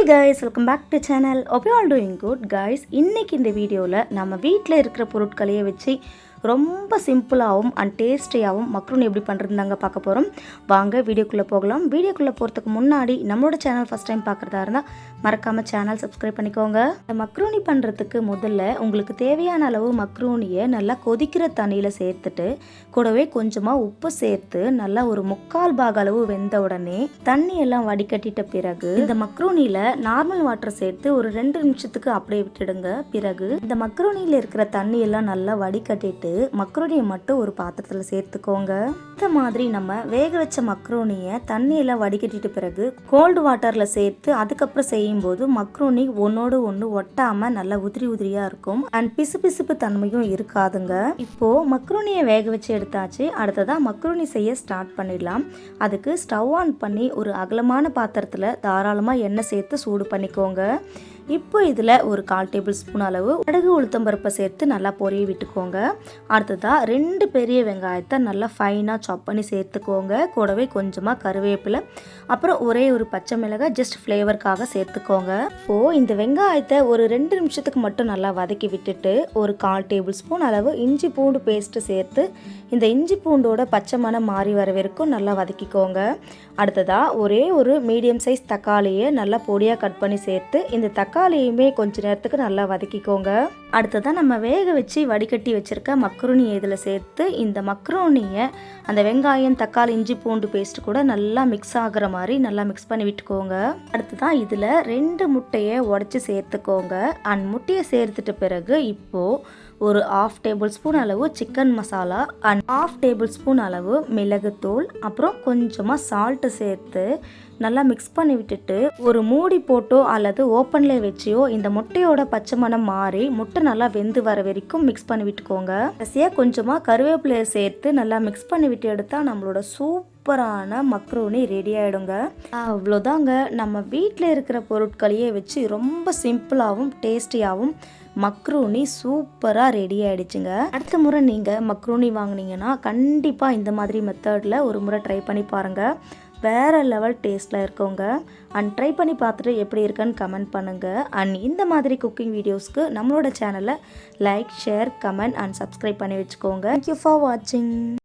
Guys welcome back to channel hope all doing good guys இன்னைக்கு இந்த வீடியோவில் நம்ம வீட்டில் இருக்கிற பொருட்களையே வச்சு ரொம்ப சிம்பிளாகவும் அண்ட் டேஸ்டியாகவும் மக்ரூன் எப்படி பண்ணுறதுந்தாங்க பார்க்க போகிறோம் வாங்க வீடியோக்குள்ளே போகலாம். வீடியோக்குள்ளே போகிறதுக்கு முன்னாடி நம்மளோட சேனல் ஃபஸ்ட் டைம் பார்க்குறதா இருந்தால் மறக்காமல் சேனல் சப்ஸ்கிரைப் பண்ணிக்கோங்க. இந்த மக்ரூனி பண்ணுறதுக்கு முதல்ல உங்களுக்கு தேவையான அளவு மக்ரூனியை நல்லா கொதிக்கிற தண்ணியில் சேர்த்துட்டு கூடவே கொஞ்சமாக உப்பு சேர்த்து நல்லா ஒரு முக்கால் பாக அளவு வெந்த உடனே தண்ணி எல்லாம் வடிகட்டிட்ட பிறகு இந்த மக்ரூனியில் நார்மல் வாட்டர் சேர்த்து ஒரு ரெண்டு நிமிஷத்துக்கு அப்படியே விட்டுடுங்க. பிறகு இந்த மக்ரூனியில் இருக்கிற தண்ணி எல்லாம் நல்லா வடிகட்டிட்டு மக்ரூனியை மட்டும் ஒரு பாத்திரத்தில் சேர்த்துக்கோங்க. இந்த மாதிரி நம்ம வேக வச்ச மக்ரோனியை தண்ணியில் வடிகட்டிட்டு பிறகு கோல்டு வாட்டரில் சேர்த்து அதுக்கப்புறம் செய்யும்போது மக்ரூனி ஒன்னோடு ஒன்று ஒட்டாமல் நல்லா உதிரி உதிரியாக இருக்கும். அண்ட் பிசு பிசுப்பு தன்மையும் இருக்காதுங்க. இப்போது மக்ரூனியை வேக வச்சு எடுத்தாச்சு. அடுத்ததாக மக்ரோனி செய்ய ஸ்டார்ட் பண்ணிடலாம். அதுக்கு ஸ்டவ் ஆன் பண்ணி ஒரு அகலமான பாத்திரத்தில் தாராளமாக எண்ணெய் சேர்த்து சூடு பண்ணிக்கோங்க. இப்போ இதில் ஒரு கால் டேபிள் ஸ்பூன் அளவு கடுகு உளுத்தம்பருப்பை சேர்த்து நல்லா பொரிய விட்டுக்கோங்க. அடுத்ததாக ரெண்டு பெரிய வெங்காயத்தை நல்லா ஃபைனாக சாப் பண்ணி சேர்த்துக்கோங்க. கூடவே கொஞ்சமாக கருவேப்பிலை. அப்புறம் ஒரே ஒரு பச்சை மிளகாய் ஜஸ்ட் ஃப்ளேவருக்காக சேர்த்துக்கோங்க. இப்போது இந்த வெங்காயத்தை ஒரு ரெண்டு நிமிஷத்துக்கு மட்டும் நல்லா வதக்கி விட்டுட்டு ஒரு கால் டேபிள் ஸ்பூன் அளவு இஞ்சி பூண்டு பேஸ்ட்டு சேர்த்து இந்த இஞ்சி பூண்டோட பச்சை மணம் மாறி வர வரைக்கும் நல்லா வதக்கிக்கோங்க. அடுத்ததாக ஒரே ஒரு மீடியம் சைஸ் தக்காளியை நல்லா பொடியாக கட் பண்ணி சேர்த்து இந்த தக்காளியுமே கொஞ்ச நேரத்துக்கு நல்லா வதக்கிக்கோங்க. அடுத்ததாக நம்ம வேக வச்சு வடிகட்டி வச்சுருக்க மக்ருனியை இதில் சேர்த்து இந்த மக்ரோனியை அந்த வெங்காயம் தக்காளி இஞ்சி பூண்டு பேஸ்ட் கூட நல்லா மிக்ஸ் ஆகுற மாதிரி நல்லா மிக்ஸ் பண்ணி விட்டுக்கோங்க. அடுத்ததான் இதில் ரெண்டு முட்டையை உடச்சி சேர்த்துக்கோங்க. அண்ட் முட்டையை சேர்த்துட்ட பிறகு இப்போது ஒரு ஆஃப் டேபிள் ஸ்பூன் அளவு chicken masala and half tablespoon அளவு மிளகுத்தூள் அப்புறம் கொஞ்சமாக சால்ட்டு சேர்த்து நல்லா மிக்ஸ் பண்ணி விட்டுட்டு ஒரு மூடி போட்டோ அல்லது ஓப்பனில் வச்சியோ இந்த முட்டையோட பச்சை மணம் மாறி முட்டை நல்லா வெந்து வர வரைக்கும் மிக்ஸ் பண்ணி விட்டுக்கோங்க. கடைசியாக கொஞ்சமாக கருவேப்பிலையை சேர்த்து நல்லா மிக்ஸ் பண்ணி விட்டு எடுத்தால் நம்மளோட சூப்பரான மக்ரூனி ரெடி ஆகிடுங்க அவ்வளோதாங்க. நம்ம வீட்டில் இருக்கிற பொருட்களையே வச்சு ரொம்ப சிம்பிளாகவும் டேஸ்டியாகவும் மக்ரூனி சூப்பராக ரெடி ஆகிடுச்சுங்க அடுத்த முறை நீங்கள் மக்ரூனி வாங்கினீங்கன்னா கண்டிப்பாக இந்த மாதிரி மெத்தடில் ஒரு முறை ட்ரை பண்ணி பாருங்கள் வேறு லெவல் டேஸ்ட்டில் இருக்கவங்க அண்ட் ட்ரை பண்ணி பார்த்துட்டு எப்படி இருக்குன்னு கமெண்ட் பண்ணுங்கள் அண்ட் இந்த மாதிரி குக்கிங் வீடியோஸ்க்கு நம்மளோட சேனலை like share comment and subscribe பண்ணி வச்சுக்கோங்க. தேங்க்யூ ஃபார் வாட்சிங்